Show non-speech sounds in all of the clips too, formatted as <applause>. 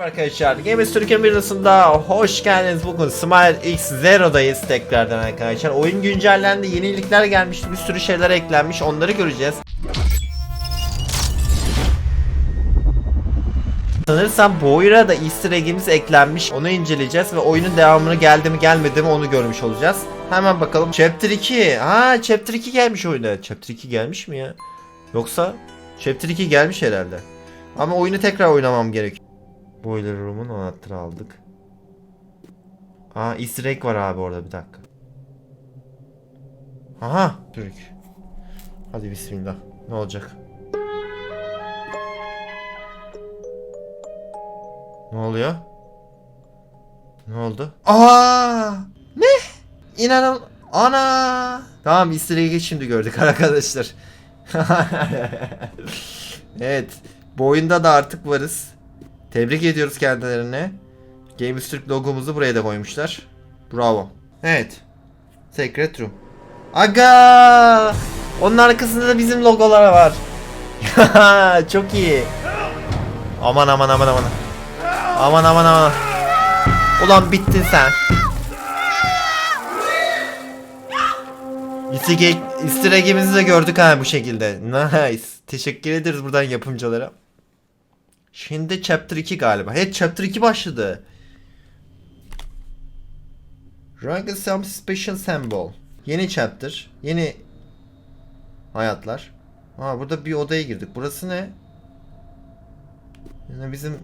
Arkadaşlar Games Türkiye Mirası'nda hoş geldiniz. Bugün Smile X Zero'dayız tekrardan arkadaşlar. Oyun güncellendi, yenilikler gelmiş, bir sürü şeyler eklenmiş. Onları göreceğiz. Sanırsam Boyra da easter egg'imiz eklenmiş. Onu inceleyeceğiz ve oyunun devamını geldi mi gelmedi mi onu görmüş olacağız. Hemen bakalım. Chapter 2. Ha Chapter 2 gelmiş oyuna. Chapter 2 gelmiş mi ya? Yoksa Chapter 2 gelmiş herhalde. Ama oyunu tekrar oynamam gerek. Boiler Room'un anahtarı aldık. Aa easter egg var abi orada bir dakika. Aha Türk. Hadi bismillah. Ne olacak? Ne oluyor? Ne oldu? Aa! Ne? İnanın ana. Tamam easter egg'i şimdi gördük <laughs> arkadaşlar. <laughs> evet. Bu oyunda da artık varız. Tebrik ediyoruz kendilerine. Games Türk logomuzu buraya da koymuşlar. Bravo. Evet. Secret Room. Aga! Onun arkasında da bizim logolar var. <laughs> Çok iyi. Aman aman aman aman. Aman aman aman. Ulan bittin sen. Easter egg'imizi de gördük ha bu şekilde. <laughs> Nice. Teşekkür ederiz buradan yapımcılara. Şimdi chapter 2 galiba. Evet chapter 2 başladı. Rank some special symbol. Yeni chapter. Yeni hayatlar. Ha burada bir odaya girdik. Burası ne? Yani bizim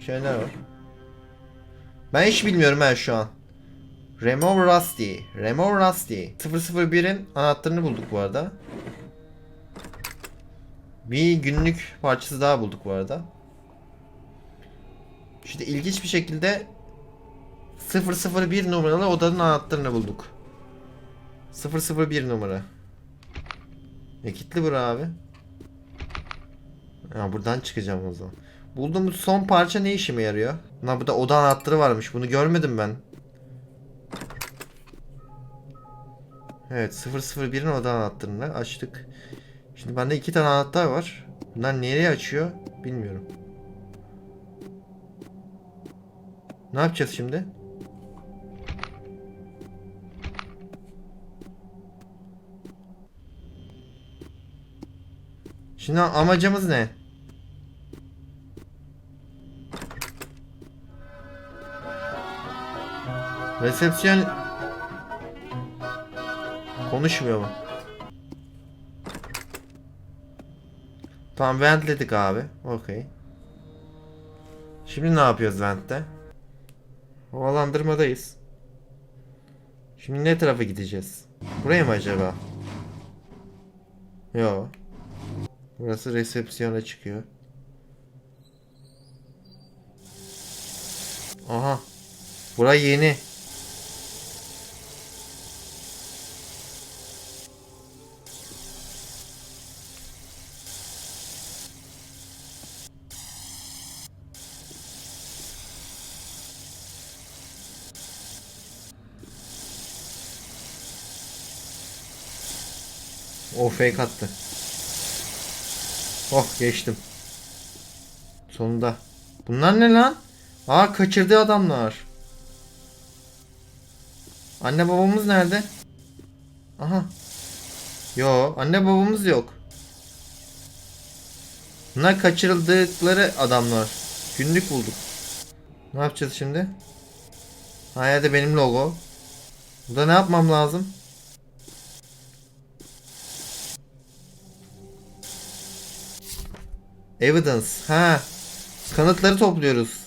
şeyler var. Ben hiç bilmiyorum ben şu an. Remove Rusty. Remove Rusty. 001'in anahtarını bulduk bu arada. Bir günlük parçası daha bulduk bu arada. İşte ilginç bir şekilde 001 numaralı odanın anahtarını bulduk. 001 numara. E kilitli bura abi. Ya buradan çıkacağım o zaman. Bulduğumuz son parça ne işime yarıyor? Lan burada oda anahtarı varmış. Bunu görmedim ben. Evet 001'in oda anahtarını açtık. Şimdi bende iki tane anahtar var. Bunlar nereye açıyor bilmiyorum. Ne yapacağız şimdi? Şimdi amacımız ne? Resepsiyon konuşmuyor mu? Tamam ventledik abi. Okey. Şimdi ne yapıyoruz ventte? Havalandırmadayız. Şimdi ne tarafa gideceğiz? Buraya mı acaba? Yo. Burası resepsiyona çıkıyor. Aha. Bura yeni. O fake attı. Oh geçtim. Sonunda. Bunlar ne lan? Aa kaçırdı adamlar. Anne babamız nerede? Aha. Yo anne babamız yok. Bunlar kaçırıldıkları adamlar. Günlük bulduk. Ne yapacağız şimdi? Ha yerde benim logo. Burada ne yapmam lazım? Evidence. Ha. Kanıtları topluyoruz.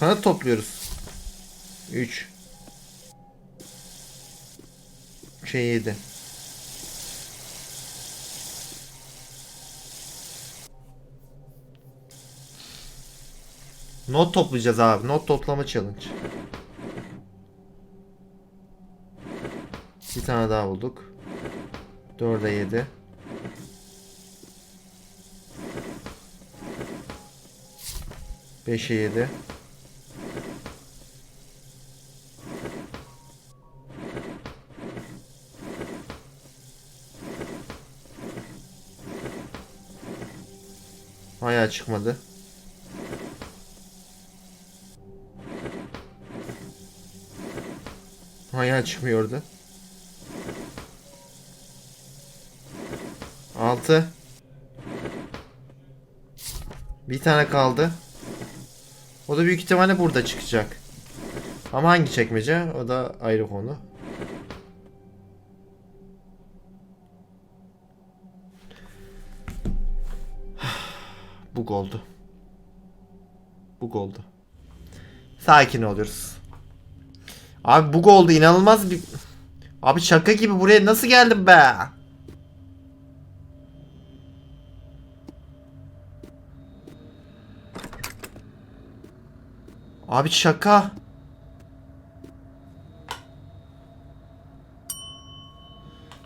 Kanıt topluyoruz. 3 şey 7 Not toplayacağız abi. Not toplama challenge. Bir tane daha bulduk. 4'e 7. Beşe yedi. Hala çıkmadı. Hala çıkmıyordu. 6 Bir tane kaldı. O da büyük ihtimalle burada çıkacak. Ama hangi çekmece? O da ayrı konu. <sighs> Bug oldu. Bug oldu. Sakin oluyoruz. Abi bug oldu inanılmaz bir... Abi şaka gibi buraya nasıl geldim be? Abi şaka.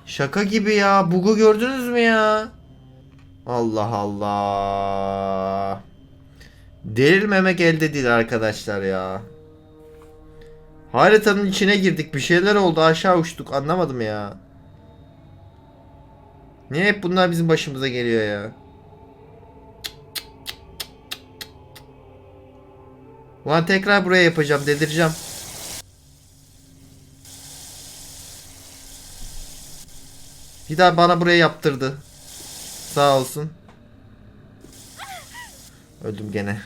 Şaka gibi ya. Bug'u gördünüz mü ya? Allah Allah. Derilmemek elde değil arkadaşlar ya. Haritanın içine girdik. Bir şeyler oldu. Aşağı uçtuk. Anlamadım ya. Niye hep bunlar bizim başımıza geliyor ya? Ulan tekrar buraya yapacağım. Delireceğim. Bir daha bana buraya yaptırdı. Sağ olsun. Öldüm gene.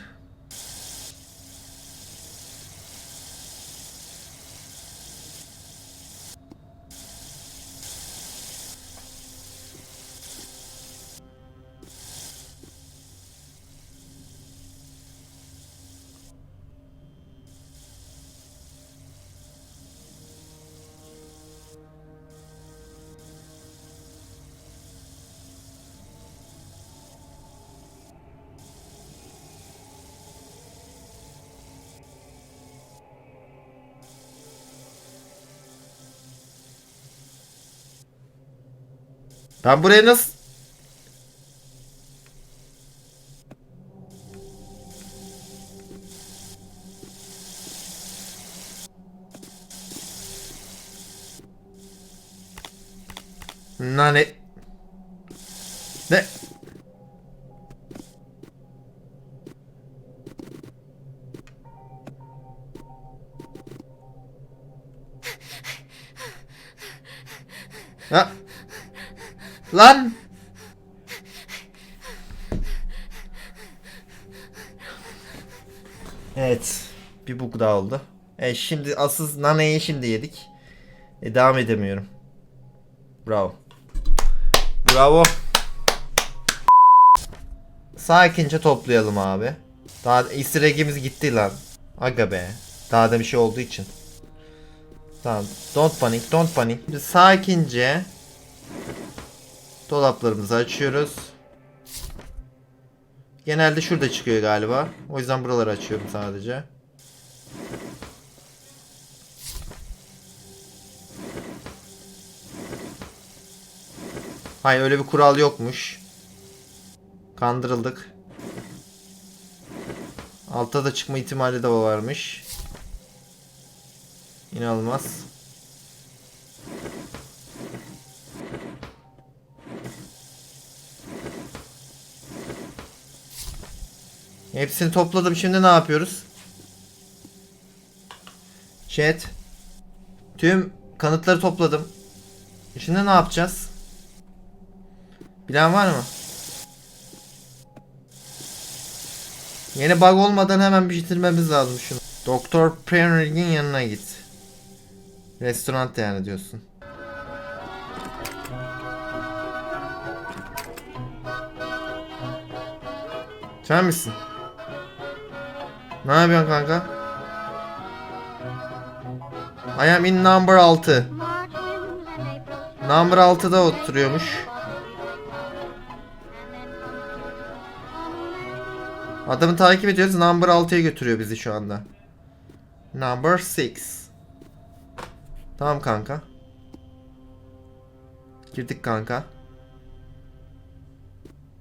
Ben buraya nasıl... Nane... Lan! Evet. Bir bug daha oldu. E şimdi asıl naneyi şimdi yedik. E, devam edemiyorum. Bravo. Bravo. Sakince toplayalım abi. Daha easter egg'imiz gitti lan. Aga be. Daha da bir şey olduğu için. Tamam. Don't panic, don't panic. Şimdi sakince dolaplarımızı açıyoruz. Genelde şurada çıkıyor galiba. O yüzden buraları açıyorum sadece. Hayır öyle bir kural yokmuş. Kandırıldık. Altta da çıkma ihtimali de varmış. İnanılmaz. Hepsini topladım. Şimdi ne yapıyoruz? Chat. Tüm kanıtları topladım. Şimdi ne yapacağız? Bilen var mı? Yeni bug olmadan hemen bitirmemiz lazım şunu. Doktor Prenrig'in yanına git. Restoran yani diyorsun. Sen misin? Ne yapıyorsun kanka? I am in number 6. Number 6'da oturuyormuş. Adamı takip ediyoruz. Number 6'ya götürüyor bizi şu anda. Number 6. Tamam kanka. Girdik kanka.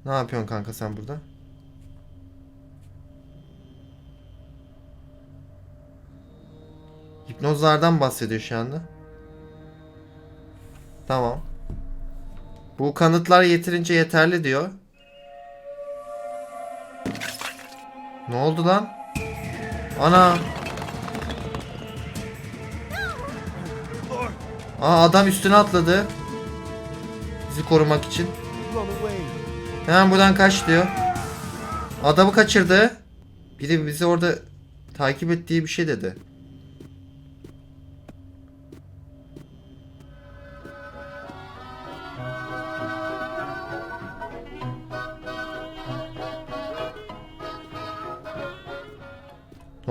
Ne yapıyorsun kanka sen burada? Hipnozlardan bahsediyor şu anda. Tamam. Bu kanıtlar yeterince yeterli diyor. Ne oldu lan? Ana. Aa adam üstüne atladı. Bizi korumak için. Hemen buradan kaç diyor. Adamı kaçırdı. Biri bizi orada takip ettiği bir şey dedi.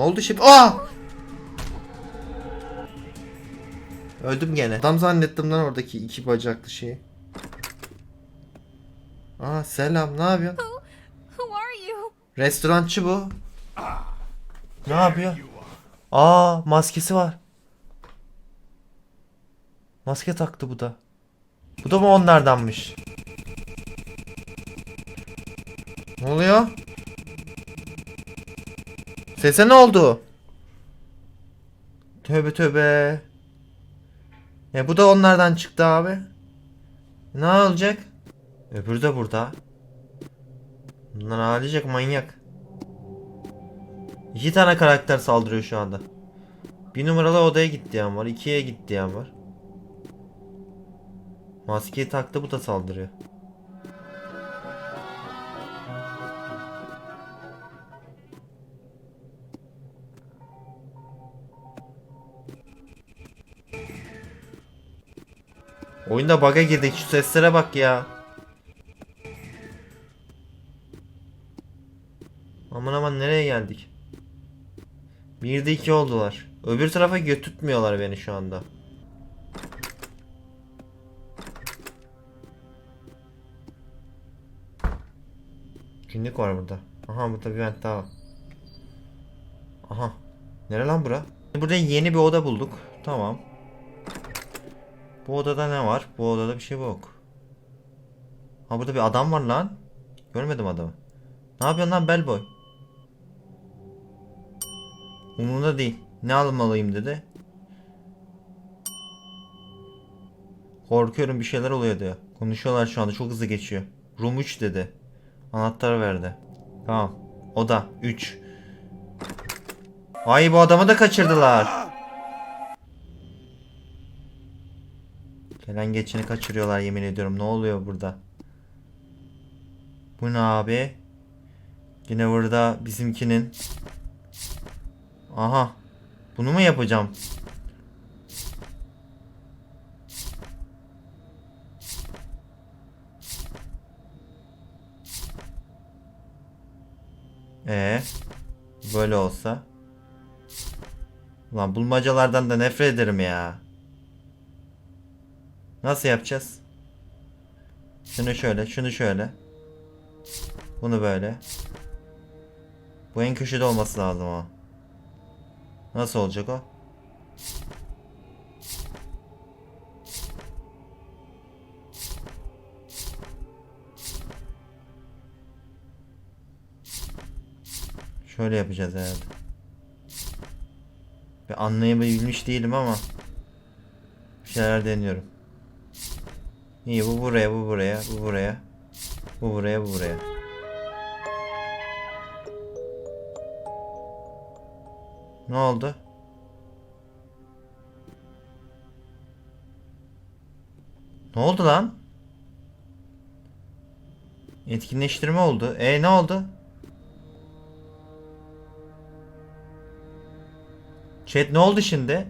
Oldu şimdi? Aa! Öldüm gene. Adam zannettim lan oradaki iki bacaklı şeyi. Aa selam ne yapıyorsun? Who, who are you? Restorançı bu. Ne yapıyor? Aa maskesi var. Maske taktı bu da. Bu da mı onlardanmış? Ne oluyor? Sese ne oldu? Tövbe tövbe. E bu da onlardan çıktı abi. Ne olacak? Öbürü de burada. Bunlar ağlayacak manyak. İki tane karakter saldırıyor şu anda. Bir numaralı odaya gitti diyen var. ikiye gitti diyen var. Maskeyi taktı bu da saldırıyor. Oyunda bug'a girdik şu seslere bak ya. Aman aman nereye geldik? Bir de iki oldular. Öbür tarafa götürtmüyorlar beni şu anda. Günlük var burada. Aha burada bir vent daha var. Aha. Nere lan bura? Burada yeni bir oda bulduk. Tamam. Bu odada ne var? Bu odada bir şey yok. Ha burada bir adam var lan. Görmedim adamı. Ne yapıyorsun lan bellboy? Umurunda değil. Ne almalıyım dedi. Korkuyorum bir şeyler oluyor diyor. Konuşuyorlar şu anda çok hızlı geçiyor. Room 3 dedi. Anahtarı verdi. Tamam. Oda 3. Ay bu adamı da kaçırdılar. Gelen geçeni kaçırıyorlar yemin ediyorum. Ne oluyor burada? Bu ne abi? Yine burada bizimkinin Aha. Bunu mu yapacağım? Ee, böyle olsa. Ulan bulmacalardan da nefret ederim ya. Nasıl yapacağız? Şunu şöyle, şunu şöyle. Bunu böyle. Bu en köşede olması lazım o. Nasıl olacak o? Şöyle yapacağız herhalde. Bir anlayabilmiş değilim ama bir şeyler deniyorum. İyi bu buraya, bu buraya, bu buraya. Bu buraya, bu buraya. Ne oldu? Ne oldu lan? Etkinleştirme oldu. E ne oldu? Chat ne oldu şimdi?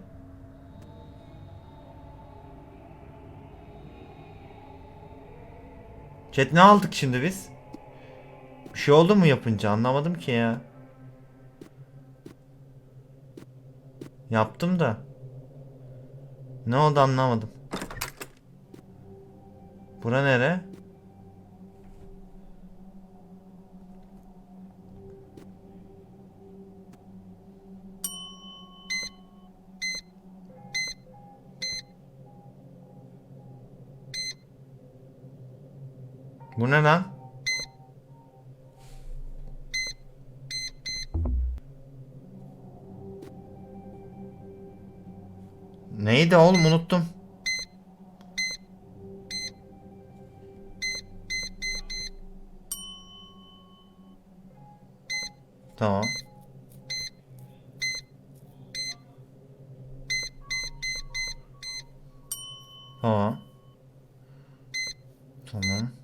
Chat ne aldık şimdi biz? Bir şey oldu mu yapınca anlamadım ki ya. Yaptım da. Ne oldu anlamadım. Bura nere? Bu ne lan? Neydi oğlum unuttum. Tamam. Tamam. Tamam.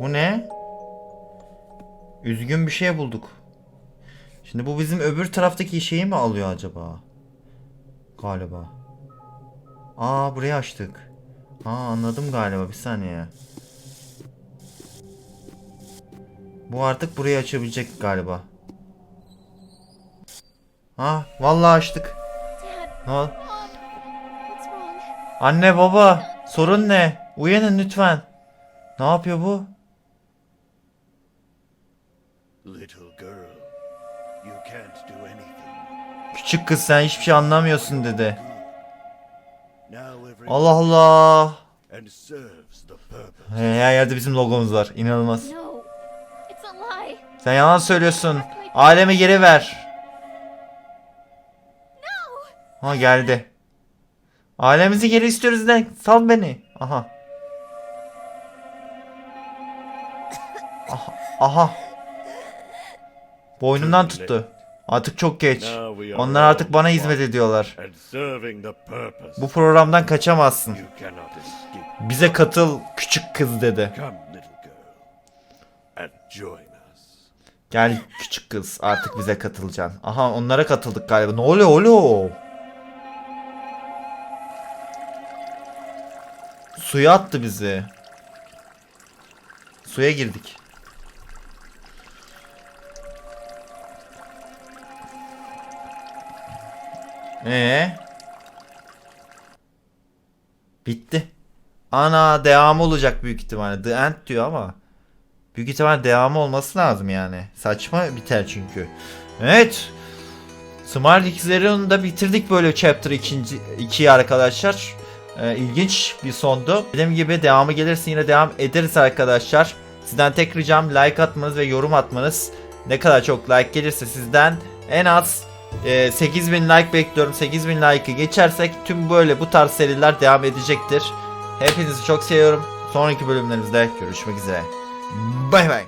Bu ne? Üzgün bir şey bulduk. Şimdi bu bizim öbür taraftaki şeyi mi alıyor acaba? Galiba. Aa burayı açtık. Aa anladım galiba bir saniye. Bu artık burayı açabilecek galiba. Ha vallahi açtık. Ha, anne baba sorun ne? Uyanın lütfen. Ne yapıyor bu? Küçük kız sen hiçbir şey anlamıyorsun dedi. Allah Allah. Her yerde bizim logomuz var. İnanılmaz. Sen yalan söylüyorsun. Aleme geri ver. Ha geldi. Ailemizi geri istiyoruz de sal beni. Aha. Aha. Aha. Boynundan tuttu. Artık çok geç. Onlar artık bana hizmet ediyorlar. Bu programdan kaçamazsın. Bize katıl küçük kız dedi. Gel küçük kız artık bize katılacaksın. Aha onlara katıldık galiba. Ne oluyor oğlum? Suya attı bizi. Suya girdik. Ee? Bitti. Ana devam olacak büyük ihtimalle. The end diyor ama. Büyük ihtimal devamı olması lazım yani. Saçma biter çünkü. Evet. Smart X'lerini da bitirdik böyle chapter 2. 2'yi arkadaşlar. Ee, ilginç bir sondu. Dediğim gibi devamı gelirse yine devam ederiz arkadaşlar. Sizden tek ricam like atmanız ve yorum atmanız. Ne kadar çok like gelirse sizden en az e, 8000 like bekliyorum. 8000 like'ı geçersek tüm böyle bu tarz seriler devam edecektir. Hepinizi çok seviyorum. Sonraki bölümlerimizde görüşmek üzere. Bay bay.